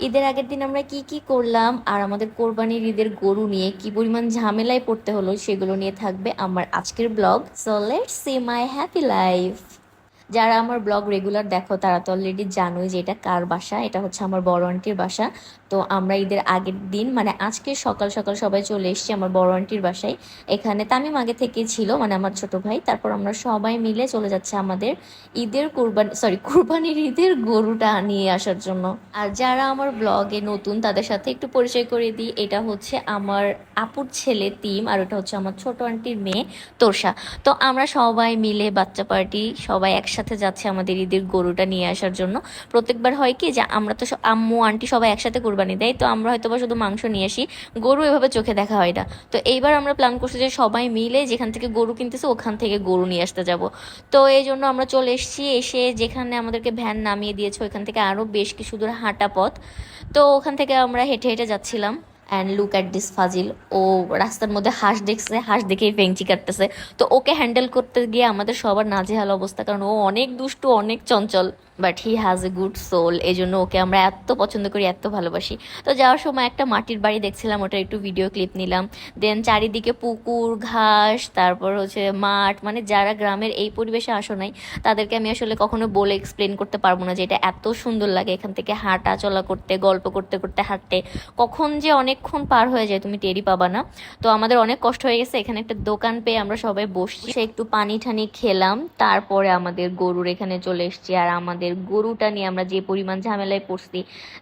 ঈদের আগের দিন আমরা কি কি করলাম আর আমাদের কোরবানির ঈদের গরু নিয়ে কি পরিমাণ ঝামেলায় পড়তে হলো সেগুলো নিয়ে থাকবে আমার আজকের blog. So let see my happy life যারা আমার ব্লগ রেগুলার দেখো, তারা তো অলরেডি জানোই যে এটা কার বাসা? এটা হচ্ছে আমার বড় আন্টির বাসা। তো আমরা ঈদের আগের দিন মানে আজকে সকাল সকাল সবাই চলে এসেছি আমার বড় আন্টির বাসায়। এখানে তামিম আগে থেকেই ছিল মানে আমার ছোট ভাই। তারপর আমরা সবাই মিলে চলে যাচ্ছে আমাদের ঈদের কোরবানি সরি কোরবানির ঈদের গরুটা নিয়ে আসার জন্য। আর যারা আমার ব্লগে নতুন, তাদের সাথে একটু পরিচয় করে দিই। এটা হচ্ছে আমার আপুর ছেলে তিম আর ওটা হচ্ছে আমার ছোট আন্টির মেয়ে তোষা তো আমরা সবাই মিলে বাচ্চা পার্টি সবাই একসাথে যাচ্ছে আমাদের ঈদের গরুটা নিয়ে আসার জন্য। প্রত্যেকবার হয় কি যে আমরা তো আম্মু আন্টি সবাই একসাথে কোরবানি দেয়, তো আমরা হয়তো বা শুধু মাংস নিয়ে আসি। গরু এভাবে চোখে দেখা হয় না। তো এইবার আমরা প্ল্যান করছি যে সবাই মিলে যেখান থেকে গরু কিনতেছে, ওখান থেকে গরু নিয়ে আসতে যাব। তো এই জন্য আমরা চলে এসেছি, এসে যেখানে আমাদেরকে ভ্যান নামিয়ে দিয়েছে, ওইখান থেকে আরও বেশ কিছু দূর হাঁটা পথ। তো ওখান থেকে আমরা হেঁটে হেঁটে যাচ্ছিলাম। অ্যান্ড লুক অ্যাট দিস ফাজিল, ও রাস্তার মধ্যে হাঁস দেখছে, হাঁস দেখেই ফেংচি কাটতেছে। তো ওকে হ্যান্ডেল করতে গিয়ে আমাদের সবার নাজেহাল অবস্থা, কারণ ও অনেক দুষ্টু, অনেক চঞ্চল। But he has a good soul এই জন্য ওকে আমরা এত পছন্দ করি, এত ভালোবাসি। তো যাওয়ার সময় একটা মাটির বাড়ি দেখছিলাম ওটা একটু ভিডিও ক্লিপ নিলাম। দেন চারিদিকে পুকুর, ঘাস, তারপর হচ্ছে মাঠ মানে যারা গ্রামের এই পরিবেশে আসো নাই, তাদেরকে আমি আসলে কখনো বলে এক্সপ্লেন করতে পারব না যে এটা এত সুন্দর লাগে এখান থেকে হাঁটা চলা করতে, গল্প করতে করতে হাঁটতে। কখন যে অনেকক্ষণ পার হয়ে যায়, তুমি টেরি পাবা না। তো আমাদের অনেক কষ্ট হয়ে গেছে, এখানে একটা দোকান পেয়ে আমরা সবাই বসছি। একটু পানি ঠানি খেলাম, তারপরে আমাদের গরুর এখানে চলে এসেছি, আর আমাদের গরুটা নিয়ে আমরা যে পরিমাণ ঝামেলায় পড়ছি,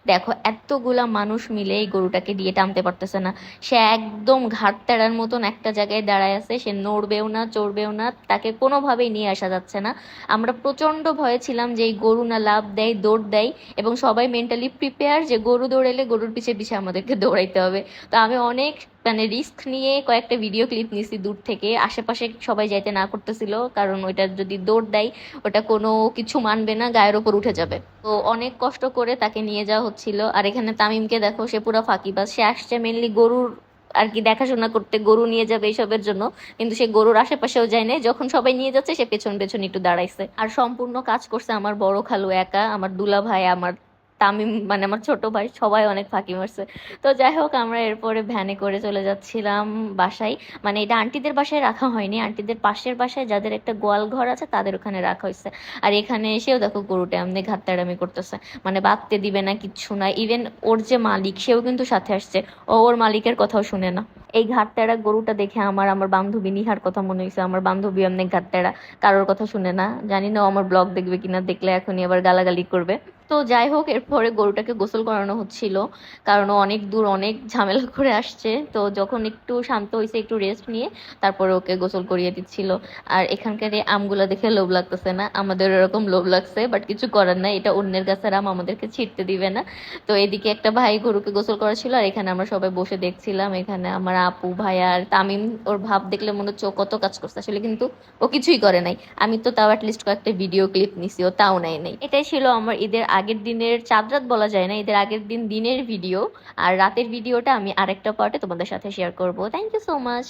দেখো এতগুলা মানুষ মিলে এই গরুটাকে দিয়ে টানতে পারতেছে না। সে একদম ঘাট তেড়ার মতন একটা জায়গায় দাঁড়ায় আছে, সে নড়বেও না, চড়বেও না, তাকে কোনোভাবেই নিয়ে আসা যাচ্ছে না। আমরা প্রচণ্ড ভয়ে ছিলাম যে এই গরু না লাভ দেয়, দৌড় দেয় এবং সবাই মেন্টালি প্রিপেয়ার যে গরু দৌড়ালে গরুর পিছে পিছে আমাদেরকে দৌড়াইতে হবে। তো আমি অনেক মানে রিস্ক নিয়ে কয়েকটা ভিডিও ক্লিপ নিছি দূর থেকে। আশেপাশে সবাই যাইতে না করতেছিল, কারণ ওইটা যদি দৌড় দেয়, ওটা কোনো কিছু মানবে না, গায়ের ওপর উঠে যাবে। তো অনেক কষ্ট করে তাকে নিয়ে যাওয়া হচ্ছিল। আর এখানে তামিমকে দেখো, সে পুরো ফাঁকিবাজ সে আসছে মেনলি গরুর আর কি দেখাশোনা করতে, গরু নিয়ে যাবে এইসবের জন্য। কিন্তু সে গরুর আশেপাশেও যায় নাই। যখন সবাই নিয়ে যাচ্ছে, সে পেছন পেছন একটু দাঁড়াইছে। আর সম্পূর্ণ কাজ করছে আমার বড় খালু একা, আমার দুলা ভাই আমার তামিম মানে আমার ছোট ভাই, সবাই অনেক ফাঁকি মারছে তো যাই হোক, আমরা এরপরে ভ্যানে করে চলে যাচ্ছিলাম বাসায়। মানে এটা আন্টিদের বাসায় রাখা হয়নি। আন্টিদের পাশের বাসায় যাদের একটা গোয়াল ঘর আছে, তাদের ওখানে রাখা হয়েছে। আর এখানে এসেও দেখো গরুটা এমনি ঘাটতাড়ামি করতেছে। মানে বাঁধতে দিবে না, কিচ্ছু না। ইভেন ওর যে মালিক, সেও কিন্তু সাথে আসছে। ও ওর মালিকের কথাও শুনে না। এই ঘাটতেড়া গরুটা দেখে আমার আমার বান্ধবী নিহার কথা মনে হয়েছে। আমার বান্ধবী অনেক ঘাটতেড়া কারোর কথা শুনে না। জানি না আমার ব্লগ দেখবে কিনা। দেখলে এখনই আবার গালাগালি করবে। তো যাই হোক, এরপরে গরুটাকে গোসল করানো হচ্ছিল। কারণ অনেক দূর অনেক ঝামেলা করে আসছে। তো যখন একটু শান্ত হয়েছে একটু রেস্ট নিয়ে, তারপরে ওকে গোসল করিয়ে দিচ্ছিল। আর এখানকার এই আমগুলো দেখে লোভ লাগতেছে না। আমাদের এরকম লোভ লাগছে বাট কিছু করার নাই। এটা অন্যের গাছের আম আমাদেরকে ছিটতে দিবে না। তো এদিকে একটা ভাই গরুকে গোসল করা ছিল আর এখানে আমরা সবাই বসে দেখছিলাম। এখানে আমার আপু, ভাই আর তামিম, ওর ভাব দেখলে মনে হচ্ছে কত কাজ করছে। আসলে কিন্তু ও কিছুই করে নাই। আমি তো তাও অ্যাটলিস্ট কয়েকটা ভিডিও ক্লিপ নিছি, ও তাও নেয় নাই। এটাই ছিল আমার ঈদের আগের দিনের চাঁদ রাত বলা যায় না, এদের আগের দিন দিনের ভিডিও আর রাতের ভিডিওটা আমি আরেকটা পার্টে তোমাদের সাথে শেয়ার করব। Thank you so much